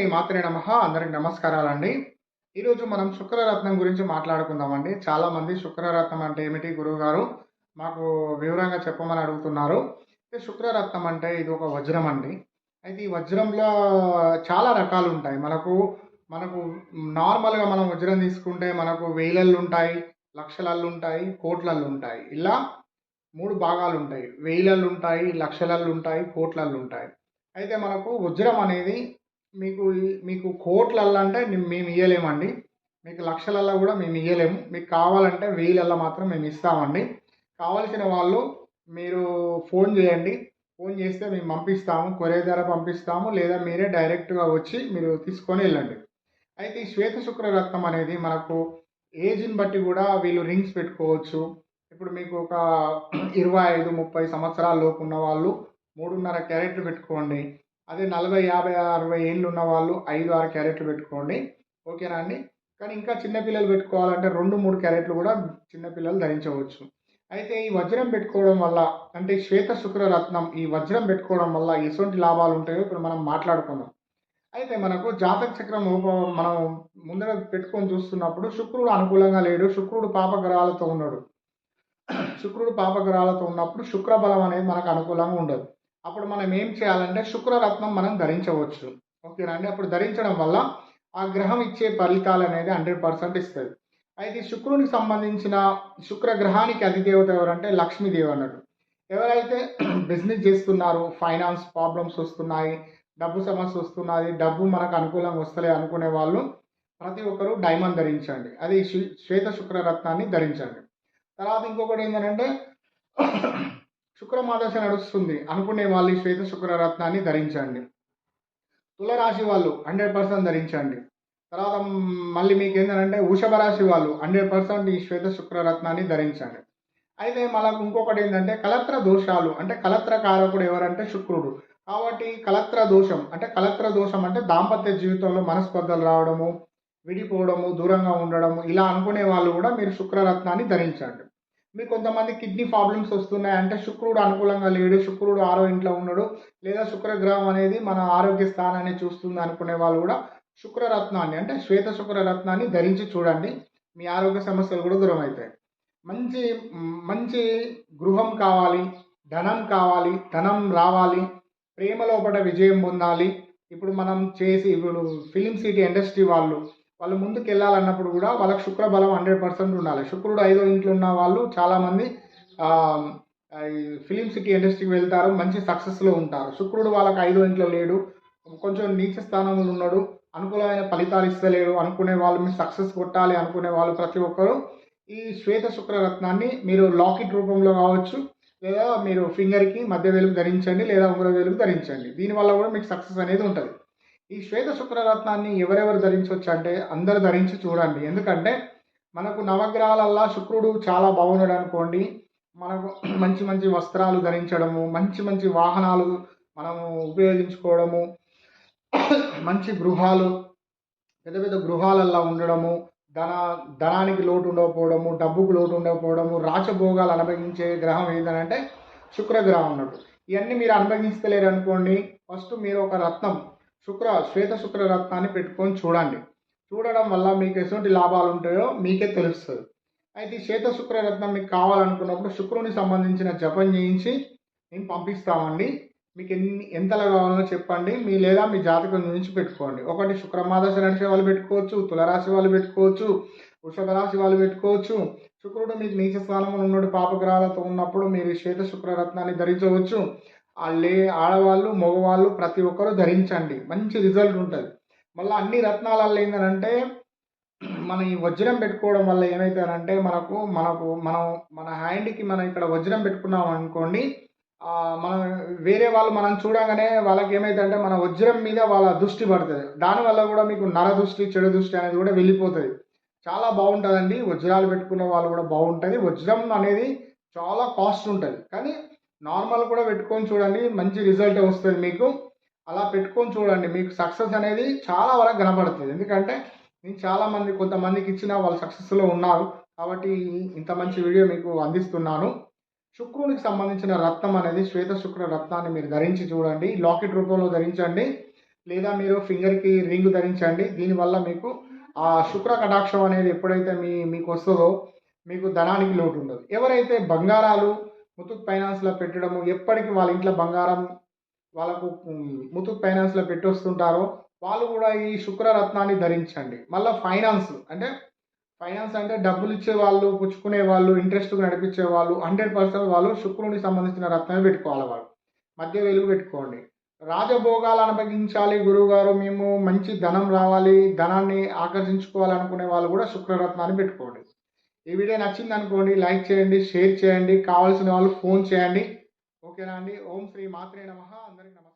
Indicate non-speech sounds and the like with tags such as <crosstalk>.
శ్రీ మాత్రే నమ. అందరికి నమస్కారాలండి. ఈరోజు మనం శుక్రరత్నం గురించి మాట్లాడుకుందామండి. చాలా మంది శుక్రరత్నం అంటే ఏమిటి గురువు గారు మాకు వివరంగా చెప్పమని అడుగుతున్నారు. శుక్రరత్నం అంటే ఇది ఒక వజ్రం అండి. అయితే ఈ వజ్రంలో చాలా రకాలు ఉంటాయి. మనకు మనకు నార్మల్గా మనం వజ్రం తీసుకుంటే మనకు వేలళ్ళు ఉంటాయి లక్షలళ్ళు ఉంటాయి కోట్లళ్ళు ఉంటాయి. ఇలా మూడు భాగాలు ఉంటాయి. వేలళ్ళు ఉంటాయి లక్షలళ్ళు ఉంటాయి కోట్లళ్ళు ఉంటాయి. అయితే మనకు వజ్రం అనేది మీకు మీకు కోట్లల్లో అంటే మేము ఇయ్యలేమండి. మీకు లక్షలల్లో కూడా మేము ఇయ్యలేము. మీకు కావాలంటే వెయ్యిలల్లో మాత్రం మేము ఇస్తామండి. కావాల్సిన వాళ్ళు మీరు ఫోన్ చేయండి. ఫోన్ చేస్తే మేము పంపిస్తాము. కొరియర్ ద్వారా పంపిస్తాము. లేదా మీరే డైరెక్ట్గా వచ్చి మీరు తీసుకొని వెళ్ళండి. అయితే ఈ శ్వేత శుక్ర రక్తం అనేది మనకు ఏజ్ని బట్టి కూడా వీళ్ళు రింగ్స్ పెట్టుకోవచ్చు. ఇప్పుడు మీకు ఒక ఇరవై ఐదు ముప్పై సంవత్సరాల లోపు ఉన్న వాళ్ళు మూడున్నర క్యారెట్లు పెట్టుకోండి. అదే నలభై యాభై అరవై ఏళ్ళు ఉన్న వాళ్ళు ఐదు ఆరు క్యారెట్లు పెట్టుకోండి. ఓకేనా అండి? కానీ ఇంకా చిన్నపిల్లలు పెట్టుకోవాలంటే రెండు మూడు క్యారెట్లు కూడా చిన్నపిల్లలు ధరించవచ్చు. అయితే ఈ వజ్రం పెట్టుకోవడం వల్ల అంటే శ్వేత శుక్ర రత్నం ఈ వజ్రం పెట్టుకోవడం వల్ల ఎటువంటి లాభాలు ఉంటాయో ఇప్పుడు మనం మాట్లాడుకుందాం. అయితే మనకు జాతక చక్రం మనం ముందర పెట్టుకొని చూస్తున్నప్పుడు శుక్రుడు అనుకూలంగా లేడు. శుక్రుడు పాపగ్రహాలతో ఉన్నాడు. శుక్రుడు పాపగ్రహాలతో ఉన్నప్పుడు శుక్రబలం అనేది మనకు అనుకూలంగా ఉండదు. అప్పుడు మనం ఏం చేయాలంటే శుక్రరత్నం మనం ధరించవచ్చు. ఓకేనా అండి? అప్పుడు ధరించడం వల్ల ఆ గ్రహం ఇచ్చే ఫలితాలు అనేది హండ్రెడ్ పర్సెంట్ ఇస్తుంది అయితే శుక్రునికి సంబంధించిన శుక్ర గ్రహానికి అధిదేవత ఎవరంటే లక్ష్మీదేవి అన్నట్టు ఎవరైతే <clears throat> బిజినెస్ చేస్తున్నారు ఫైనాన్స్ ప్రాబ్లమ్స్ వస్తున్నాయి డబ్బు సమస్య వస్తున్నది డబ్బు మనకు అనుకూలంగా వస్తలే అనుకునే వాళ్ళు ప్రతి ఒక్కరూ డైమండ్ ధరించండి. అది శ్వేత శుక్రరత్నాన్ని ధరించండి. తర్వాత ఇంకొకటి ఏంటంటే శుక్రమాదశ నడుస్తుంది. అనుకునే వాళ్ళు ఈ శ్వేత శుక్రరత్నాన్ని ధరించండి. తులరాశి వాళ్ళు హండ్రెడ్ పర్సెంట్ ధరించండి. తర్వాత మళ్ళీ మీకు ఏంటంటే వృషభ రాశి వాళ్ళు హండ్రెడ్ పర్సెంట్ ఈ శ్వేత శుక్రరత్నాన్ని ధరించండి. అయితే మనకు ఇంకొకటి ఏంటంటే కలత్ర దోషాలు అంటే కలత్ర కారకుడు ఎవరంటే శుక్రుడు. కాబట్టి కలత్ర దోషం అంటే కలత్ర దోషం అంటే దాంపత్య జీవితంలో మనస్పర్ధలు రావడము విడిపోవడము దూరంగా ఉండడము ఇలా అనుకునే వాళ్ళు కూడా మీరు శుక్రరత్నాన్ని ధరించండి. మీరు కొంతమంది కిడ్నీ ప్రాబ్లమ్స్ వస్తున్నాయి అంటే శుక్రుడు అనుకూలంగా లేడు శుక్రుడు ఆరో ఇంట్లో ఉన్నాడు లేదా శుక్రగ్రహం అనేది మన ఆరోగ్య స్థానాన్ని చూస్తుంది అనుకునే వాళ్ళు కూడా శుక్రరత్నాన్ని అంటే శ్వేత శుక్రరత్నాన్ని ధరించి చూడండి. మీ ఆరోగ్య సమస్యలు కూడా దూరం అవుతాయి. మంచి మంచి గృహం కావాలి ధనం కావాలి ధనం రావాలి ప్రేమలోపట విజయం పొందాలి. ఇప్పుడు మనం చేసి ఇప్పుడు ఫిలిం సిటీ ఇండస్ట్రీ వాళ్ళు వాళ్ళు ముందుకు వెళ్ళాలన్నప్పుడు కూడా వాళ్ళకి శుక్ర బలం హండ్రెడ్ పర్సెంట్ ఉండాలి. శుక్రుడు ఐదో ఇంట్లో ఉన్న వాళ్ళు చాలామంది ఫిలిం సిటీ ఇండస్ట్రీకి వెళ్తారు మంచి సక్సెస్లో ఉంటారు. శుక్రుడు వాళ్ళకి ఐదో ఇంట్లో లేడు కొంచెం నీచ స్థానంలో ఉన్నాడు అనుకూలమైన ఫలితాలు ఇస్తలేడు అనుకునే వాళ్ళు మీరు సక్సెస్ కొట్టాలి అనుకునే వాళ్ళు ప్రతి ఒక్కరు ఈ శ్వేత శుక్ర రత్నాన్ని మీరు లాకెట్ రూపంలో కావచ్చు లేదా మీరు ఫింగర్కి మధ్య వేలుకు ధరించండి లేదా ఉంగర వేలుకు ధరించండి. దీనివల్ల కూడా మీకు సక్సెస్ అనేది ఉంటుంది. ఈ శ్వేత శుక్ర రత్నాన్ని ఎవరెవరు ధరించవచ్చు అంటే అందరు ధరించి చూడండి. ఎందుకంటే మనకు నవగ్రహాలల్లా శుక్రుడు చాలా బాగున్నాడు అనుకోండి. మనకు మంచి మంచి వస్త్రాలు ధరించడము మంచి మంచి వాహనాలు మనము ఉపయోగించుకోవడము మంచి గృహాలు పెద్ద పెద్ద గృహాలల్లో ఉండడము ధన ధనానికి లోటు ఉండకపోవడము డబ్బుకు లోటు ఉండకపోవడము రాచభోగాలు అనుభవించే గ్రహం ఏంటంటే శుక్రగ్రహం ఉన్నట్టు ఇవన్నీ మీరు అనుభవించలేరు అనుకోండి ఫస్ట్ మీరు ఒక రత్నం శుక్ర శ్వేత శుక్ర రత్నాన్ని పెట్టుకొని చూడండి. చూడడం వల్ల మీకు ఎటువంటి లాభాలు ఉంటాయో మీకే తెలుస్తుంది. అయితే శ్వేత శుక్ర రత్నం మీకు కావాలనుకున్నప్పుడు శుక్రుని సంబంధించిన జపం చేయించి మేము పంపిస్తామండి. మీకు ఎన్ని ఎంతలా కావాలో చెప్పండి. మీ లేదా మీ జాతకం నుంచి పెట్టుకోండి. ఒకటి శుక్రమాదశ నడిచే వాళ్ళు పెట్టుకోవచ్చు తులరాశి వాళ్ళు పెట్టుకోవచ్చు వృషభ రాశి వాళ్ళు పెట్టుకోవచ్చు. శుక్రుడు మీకు నీచ స్థానంలో ఉన్నాడు పాపగ్రహాలతో ఉన్నప్పుడు మీరు శ్వేత శ్వేత శుక్రరత్నాన్ని ధరించవచ్చు. వాళ్ళే ఆడవాళ్ళు మగవాళ్ళు ప్రతి ఒక్కరూ ధరించండి. మంచి రిజల్ట్ ఉంటుంది. మళ్ళీ అన్ని రత్నాలలో ఏంటంటే మన ఈ వజ్రం పెట్టుకోవడం వల్ల ఏమవుతారంటే మనకు మనకు మనం మన హ్యాండ్కి మనం ఇక్కడ వజ్రం పెట్టుకున్నాం అనుకోండి మనం వేరే వాళ్ళు మనం చూడగానే వాళ్ళకి ఏమైతుందంటే మన వజ్రం మీద వాళ్ళ దృష్టి పడుతుంది. దానివల్ల కూడా మీకు నర దృష్టి చెడు దృష్టి అనేది కూడా వెళ్ళిపోతుంది. చాలా బాగుంటుందండి. వజ్రాలు పెట్టుకున్న వాళ్ళు కూడా బాగుంటుంది. వజ్రం అనేది చాలా కాస్ట్ ఉంటుంది. కానీ నార్మల్ కూడా పెట్టుకొని చూడండి మంచి రిజల్ట్ వస్తుంది మీకు. అలా పెట్టుకొని చూడండి మీకు సక్సెస్ అనేది చాలా వరకు కనబడుతుంది. ఎందుకంటే నేను చాలామంది కొంతమందికి ఇచ్చిన వాళ్ళు సక్సెస్లో ఉన్నారు. కాబట్టి ఇంత మంచి వీడియో మీకు అందిస్తున్నాను. శుక్రునికి సంబంధించిన రత్నం అనేది శ్వేత శుక్ర రత్నాన్ని మీరు ధరించి చూడండి. లాకెట్ రూపంలో ధరించండి. లేదా మీరు ఫింగర్కి రింగ్ ధరించండి. దీనివల్ల మీకు ఆ శుక్ర కటాక్షం అనేది ఎప్పుడైతే మీ మీకు వస్తుందో మీకు ధనానికి లోటు ఉండదు. ఎవరైతే బంగారాలు ముతూట్ ఫైనాన్స్లో పెట్టడము ఎప్పటికీ వాళ్ళ ఇంట్లో బంగారం వాళ్ళకు ఉమ్, ముతూట్ ఫైనాన్స్లో పెట్టి వస్తుంటారో వాళ్ళు కూడా ఈ శుక్రరత్నాన్ని ధరించండి. మళ్ళీ ఫైనాన్స్ అంటే ఫైనాన్స్ అంటే డబ్బులు ఇచ్చే వాళ్ళు పుచ్చుకునే వాళ్ళు ఇంట్రెస్ట్ నడిపించే వాళ్ళు హండ్రెడ్ పర్సెంట్ వాళ్ళు శుక్రునికి సంబంధించిన రత్నమే పెట్టుకోవాలి వాళ్ళు. మధ్య వెలుగు పెట్టుకోండి. రాజభోగాలు అనుభవించాలి గురువుగారు మేము మంచి ధనం రావాలి ధనాన్ని ఆకర్షించుకోవాలనుకునే వాళ్ళు కూడా శుక్రరత్నాన్ని పెట్టుకోండి. ఈ వీడియో నచ్చింది అనుకోండి లైక్ చేయండి షేర్ చేయండి కావాల్సిన వాళ్ళు ఫోన్ చేయండి. ఓకేనా అండి? ఓం శ్రీ మాత్రే నమ. అందరికి నమస్కారం.